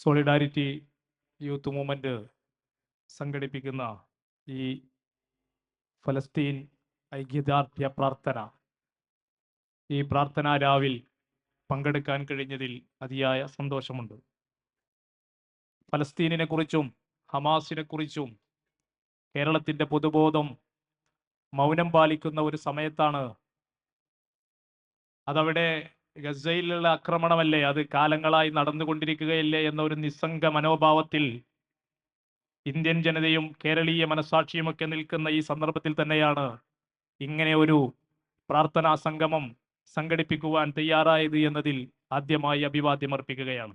Solidarity youth movement സംഘടിപ്പിക്കുന്ന ഈ ഫലസ്തീൻ ഐക്യദാർഢ്യ പ്രാർത്ഥന. ഈ പ്രാർത്ഥനാ രാവിൽ പങ്കെടുക്കാൻ കഴിഞ്ഞതിൽ അതിയായ സന്തോഷമുണ്ട്. ഫലസ്തീനിനെ കുറിച്ചും ഹമാസിനെ കുറിച്ചും കേരളത്തിന്റെ പൊതുബോധം മൗനം പാലിക്കുന്ന ഒരു സമയത്താണ് അതവിടെ ഗസയിലുള്ള ആക്രമണമല്ലേ? അത് കാലങ്ങളായി നടന്നുകൊണ്ടിരിക്കുകയല്ലേ എന്ന ഒരു നിസ്സംഗ മനോഭാവത്തിൽ ഇന്ത്യൻ ജനതയും കേരളീയ മനസാക്ഷിയുമൊക്കെ നിൽക്കുന്ന ഈ സന്ദർഭത്തിൽ തന്നെയാണ് ഇങ്ങനെ ഒരു പ്രാർത്ഥനാ സംഗമം സംഘടിപ്പിക്കുവാൻ തയ്യാറായത് എന്നതിൽ ആദ്യമായി അഭിവാദ്യം അർപ്പിക്കുകയാണ്.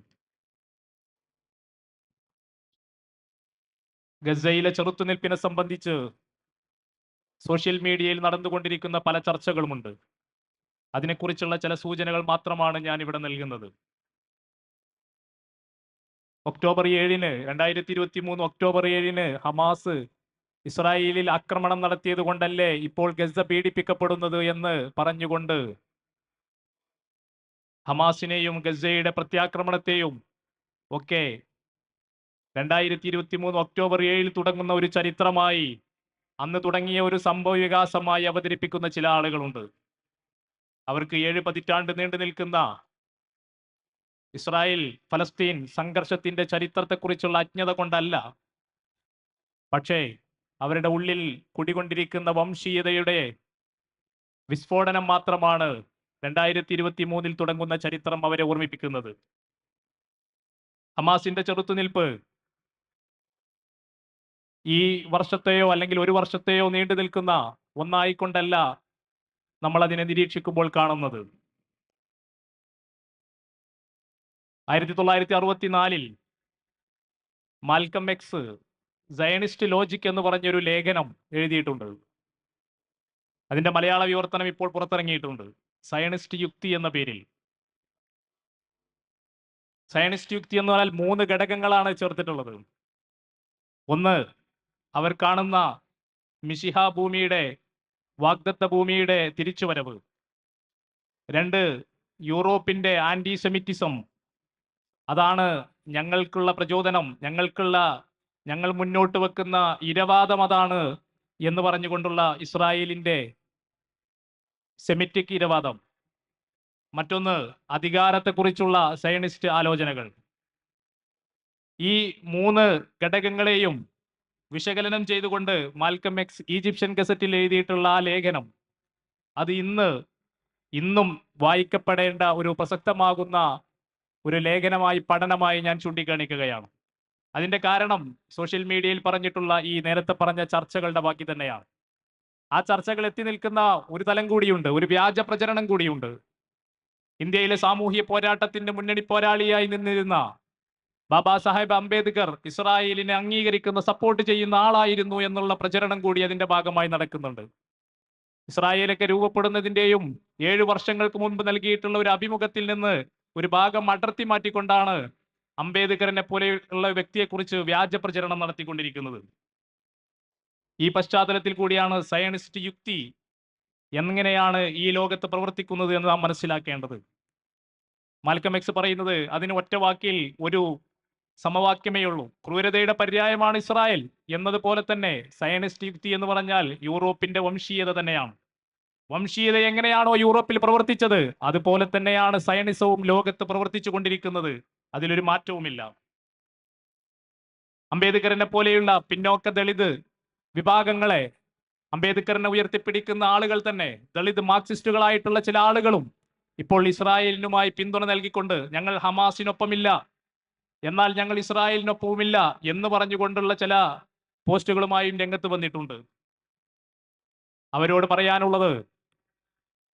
ഗസയിലെ ചെറുത്തുനിൽപ്പിനെ സംബന്ധിച്ച് സോഷ്യൽ മീഡിയയിൽ നടന്നുകൊണ്ടിരിക്കുന്ന പല ചർച്ചകളുമുണ്ട്. അതിനെക്കുറിച്ചുള്ള ചില സൂചനകൾ മാത്രമാണ് ഞാൻ ഇവിടെ നൽകുന്നത്. ഒക്ടോബർ ഏഴിന് രണ്ടായിരത്തി ഇരുപത്തി മൂന്ന് ഒക്ടോബർ ഏഴിന് ഹമാസ് ഇസ്രായേലിൽ ആക്രമണം നടത്തിയത് കൊണ്ടല്ലേ ഇപ്പോൾ ഗസ പീഡിപ്പിക്കപ്പെടുന്നത് എന്ന് പറഞ്ഞുകൊണ്ട് ഹമാസിനെയും ഗസയുടെ പ്രത്യാക്രമണത്തെയും ഒക്കെ രണ്ടായിരത്തി ഇരുപത്തി മൂന്ന് ഒക്ടോബർ ഏഴിൽ തുടങ്ങുന്ന ഒരു ചരിത്രമായി അന്ന് തുടങ്ങിയ ഒരു സംഭവ വികാസമായി അവതരിപ്പിക്കുന്ന ചില ആളുകളുണ്ട്. അവർക്ക് ഏഴ് പതിറ്റാണ്ട് നീണ്ടു നിൽക്കുന്ന ഇസ്രായേൽ ഫലസ്തീൻ സംഘർഷത്തിന്റെ ചരിത്രത്തെക്കുറിച്ചുള്ള അജ്ഞത കൊണ്ടല്ല. പക്ഷേ അവരുടെ ഉള്ളിൽ കുടികൊണ്ടിരിക്കുന്ന വംശീയതയുടെ വിസ്ഫോടനം മാത്രമാണ് രണ്ടായിരത്തി ഇരുപത്തി മൂന്നിൽ തുടങ്ങുന്ന ചരിത്രം അവരെ ഓർമ്മിപ്പിക്കുന്നത്. ഹമാസിന്റെ ചെറുത്തുനിൽപ്പ് ഈ വർഷത്തെയോ അല്ലെങ്കിൽ ഒരു വർഷത്തെയോ നീണ്ടു നിൽക്കുന്ന ഒന്നായിക്കൊണ്ടല്ല നമ്മൾ അതിനെ നിരീക്ഷിക്കുമ്പോൾ കാണുന്നത്. ആയിരത്തി തൊള്ളായിരത്തി അറുപത്തിനാലിൽ മാൽക്കം എക്സ് സയണിസ്റ്റ് ലോജിക് എന്ന് പറഞ്ഞൊരു ലേഖനം എഴുതിയിട്ടുണ്ട്. അതിന്റെ മലയാള വിവർത്തനം ഇപ്പോൾ പുറത്തിറങ്ങിയിട്ടുണ്ട്. സയണിസ്റ്റ് യുക്തി എന്ന പേരിൽ. സയണിസ്റ്റ് യുക്തി എന്ന് പറഞ്ഞാൽ മൂന്ന് ഘടകങ്ങളാണ് ചേർത്തിട്ടുള്ളത്. ഒന്ന് അവർ കാണുന്ന മിഷിഹ ഭൂമിയുടെ വാഗ്ദത്ത ഭൂമിയുടെ തിരിച്ചുവരവ്. രണ്ട് യൂറോപ്പിന്റെ ആന്റിസെമിറ്റിസം അതാണ് ഞങ്ങൾക്കുള്ള പ്രചോദനം ഞങ്ങൾക്കുള്ള ഞങ്ങൾ മുന്നോട്ട് വെക്കുന്ന ഇരവാദം അതാണ് എന്ന് പറഞ്ഞുകൊണ്ടുള്ള ഇസ്രായേലിന്റെ സെമിറ്റിക് ഇരവാദം. മറ്റൊന്ന് അധികാരത്തെക്കുറിച്ചുള്ള സയനിസ്റ്റ് ആലോചനകൾ. ഈ മൂന്ന് ഘടകങ്ങളെയും വിശകലനം ചെയ്തുകൊണ്ട് മാൽക്കം എക്സ് ഈജിപ്ഷ്യൻ ഗസറ്റിൽ എഴുതിയിട്ടുള്ള ആ ലേഖനം അത് ഇന്ന് ഇന്നും വായിക്കപ്പെടേണ്ട ഒരു പ്രസക്തമാകുന്ന ഒരു ലേഖനമായി പഠനമായി ഞാൻ ചൂണ്ടിക്കാണിക്കുകയാണ്. അതിന്റെ കാരണം സോഷ്യൽ മീഡിയയിൽ പറഞ്ഞിട്ടുള്ള ഈ നേരത്തെ പറഞ്ഞ ചർച്ചകളുടെ ബാക്കി തന്നെയാണ്. ആ ചർച്ചകൾ എത്തി നിൽക്കുന്ന ഒരു തലം കൂടിയുണ്ട് ഒരു വ്യാജ പ്രചരണം കൂടിയുണ്ട്. ഇന്ത്യയിലെ സാമൂഹ്യ പോരാട്ടത്തിന്റെ മുന്നണി പോരാളിയായി നിന്നിരുന്ന ബാബാ സാഹേബ് അംബേദ്കർ ഇസ്രായേലിനെ അംഗീകരിക്കുന്ന സപ്പോർട്ട് ചെയ്യുന്ന ആളായിരുന്നു എന്നുള്ള പ്രചരണം കൂടി അതിന്റെ ഭാഗമായി നടക്കുന്നുണ്ട്. ഇസ്രായേലൊക്കെ രൂപപ്പെടുന്നതിന്റെയും ഏഴു വർഷങ്ങൾക്ക് മുൻപ് നൽകിയിട്ടുള്ള ഒരു അഭിമുഖത്തിൽ നിന്ന് ഒരു ഭാഗം അടർത്തി മാറ്റിക്കൊണ്ടാണ് അംബേദ്കറിനെ പോലെയുള്ള വ്യക്തിയെക്കുറിച്ച് വ്യാജ പ്രചരണം നടത്തിക്കൊണ്ടിരിക്കുന്നത്. ഈ പശ്ചാത്തലത്തിൽ കൂടിയാണ് സയനിസ്റ്റ് യുക്തി എങ്ങനെയാണ് ഈ ലോകത്ത് പ്രവർത്തിക്കുന്നത് എന്ന് നാം മനസ്സിലാക്കേണ്ടത്. മാൽക്കം എക്സ് പറയുന്നത് അതിന് ഒറ്റ വാക്കിൽ ഒരു സമവാക്യമേ ഉള്ളൂ ക്രൂരതയുടെ പര്യായമാണ് ഇസ്രായേൽ എന്നതുപോലെ തന്നെ സയനിസ്റ്റ് യുക്തി എന്ന് പറഞ്ഞാൽ യൂറോപ്പിന്റെ വംശീയത തന്നെയാണ്. വംശീയത എങ്ങനെയാണോ യൂറോപ്പിൽ പ്രവർത്തിച്ചത് അതുപോലെ തന്നെയാണ് സയനിസവും ലോകത്ത് പ്രവർത്തിച്ചു കൊണ്ടിരിക്കുന്നത്. അതിലൊരു മാറ്റവുമില്ല. അംബേദ്കറിനെ പോലെയുള്ള പിന്നോക്ക ദളിത് വിഭാഗങ്ങളെ അംബേദ്കറിനെ ഉയർത്തിപ്പിടിക്കുന്ന ആളുകൾ തന്നെ ദളിത് മാർക്സിസ്റ്റുകളായിട്ടുള്ള ചില ആളുകളും ഇപ്പോൾ ഇസ്രായേലിനുമായി പിന്തുണ നൽകിക്കൊണ്ട് ഞങ്ങൾ ഹമാസിനൊപ്പമില്ല. എന്നാൽ ഞങ്ങൾ ഇസ്രായേലിനൊപ്പവുമില്ല എന്ന് പറഞ്ഞുകൊണ്ടുള്ള ചില പോസ്റ്റുകളുമായും രംഗത്ത് വന്നിട്ടുണ്ട്. അവരോട് പറയാനുള്ളത്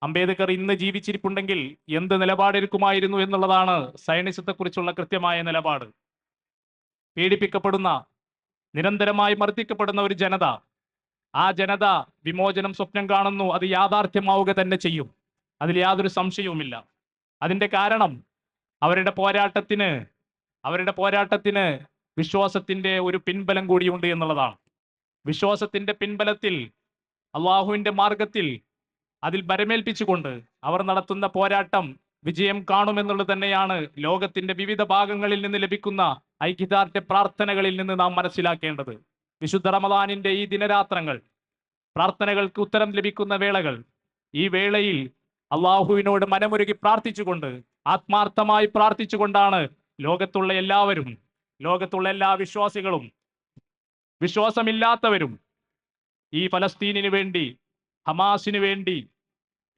അംബേദ്കർ ഇന്ന് ജീവിച്ചിരിപ്പുണ്ടെങ്കിൽ എന്ത് നിലപാടെടുക്കുമായിരുന്നു എന്നുള്ളതാണ് സൈനിസത്തെക്കുറിച്ചുള്ള കൃത്യമായ നിലപാട്. പീഡിപ്പിക്കപ്പെടുന്ന നിരന്തരമായി മർദ്ദിക്കപ്പെടുന്ന ഒരു ജനത ആ ജനത വിമോചനം സ്വപ്നം കാണുന്നു അത് യാഥാർത്ഥ്യമാവുക തന്നെ ചെയ്യും. അതിൽ യാതൊരു സംശയവുമില്ല. അതിന്റെ കാരണം അവരുടെ പോരാട്ടത്തിന് അവരുടെ പോരാട്ടത്തിന് വിശ്വാസത്തിന്റെ ഒരു പിൻബലം കൂടിയുണ്ട് എന്നുള്ളതാണ്. വിശ്വാസത്തിന്റെ പിൻബലത്തിൽ അള്ളാഹുവിന്റെ മാർഗത്തിൽ അതിൽ ബരമേൽപ്പിച്ചുകൊണ്ട് അവർ നടത്തുന്ന പോരാട്ടം വിജയം കാണുമെന്നുള്ളത് തന്നെയാണ് ലോകത്തിന്റെ വിവിധ ഭാഗങ്ങളിൽ നിന്ന് ലഭിക്കുന്ന ഐക്യദാർഢ്യ പ്രാർത്ഥനകളിൽ നിന്ന് നാം മനസ്സിലാക്കേണ്ടത്. വിശുദ്ധ റമദാനിന്റെ ഈ ദിനരാത്രങ്ങൾ പ്രാർത്ഥനകൾക്ക് ഉത്തരം ലഭിക്കുന്ന വേളകൾ ഈ വേളയിൽ അള്ളാഹുവിനോട് മനമുരുകി പ്രാർത്ഥിച്ചുകൊണ്ട് ആത്മാർത്ഥമായി പ്രാർത്ഥിച്ചുകൊണ്ടാണ് ലോകത്തുള്ള എല്ലാവരും ലോകത്തുള്ള എല്ലാ വിശ്വാസികളും വിശ്വാസമില്ലാത്തവരും ഈ ഫലസ്തീനിന് വേണ്ടി ഹമാസിന് വേണ്ടി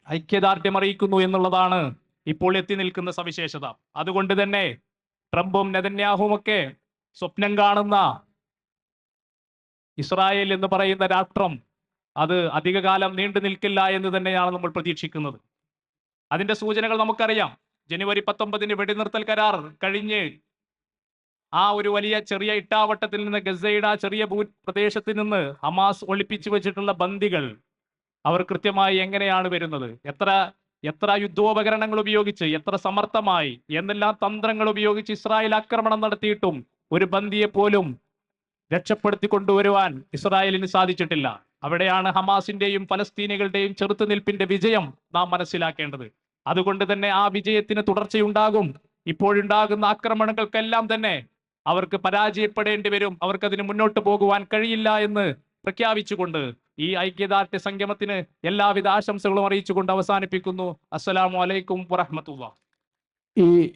ഐക്യദാർഢ്യം അറിയിക്കുന്നു എന്നുള്ളതാണ് ഇപ്പോൾ എത്തി നിൽക്കുന്ന സവിശേഷത. അതുകൊണ്ട് തന്നെ ട്രംപും നെതന്യാഹും ഒക്കെ സ്വപ്നം കാണുന്ന ഇസ്രായേൽ എന്ന് പറയുന്ന രാഷ്ട്രം അത് അധികകാലം നീണ്ടു നിൽക്കില്ല എന്ന് തന്നെയാണ് നമ്മൾ പ്രതീക്ഷിക്കുന്നത്. അതിന്റെ സൂചനകൾ നമുക്കറിയാം. ജനുവരി പത്തൊമ്പതിന് വെടിനിർത്തൽ കരാർ കഴിഞ്ഞ് ആ ഒരു വലിയ ചെറിയ ഇട്ടാവട്ടത്തിൽ നിന്ന് ഗസയുടെ ചെറിയ ഭൂ പ്രദേശത്ത് നിന്ന് ഹമാസ് ഒളിപ്പിച്ചു വെച്ചിട്ടുള്ള ബന്ദികൾ അവർ കൃത്യമായി എങ്ങനെയാണ് വരുന്നത്? എത്ര എത്ര യുദ്ധോപകരണങ്ങൾ ഉപയോഗിച്ച് എത്ര സമർത്ഥമായി എന്നെല്ലാം തന്ത്രങ്ങൾ ഉപയോഗിച്ച് ഇസ്രായേൽ ആക്രമണം നടത്തിയിട്ടും ഒരു ബന്ദിയെ പോലും രക്ഷപ്പെടുത്തി കൊണ്ടുവരുവാൻ ഇസ്രായേലിന് സാധിച്ചിട്ടില്ല. അവിടെയാണ് ഹമാസിന്റെയും ഫലസ്തീനികളുടെയും ചെറുത്തുനിൽപ്പിന്റെ വിജയം നാം മനസ്സിലാക്കേണ്ടത്. അതുകൊണ്ട് തന്നെ ആ വിജയത്തിന് തുടർച്ചയുണ്ടാകും. ഇപ്പോഴുണ്ടാകുന്ന ആക്രമണങ്ങൾക്കെല്ലാം തന്നെ അവർക്ക് പരാജയപ്പെടേണ്ടി വരും. അവർക്കതിന് മുന്നോട്ട് പോകുവാൻ കഴിയില്ല എന്ന് പ്രഖ്യാപിച്ചുകൊണ്ട് ഈ ഐക്യദാർഢ്യ സംഗമത്തിന് എല്ലാവിധ ആശംസകളും അറിയിച്ചുകൊണ്ട് അവസാനിപ്പിക്കുന്നു. അസ്സലാമു അലൈക്കും വറഹമത്തുള്ള ഈ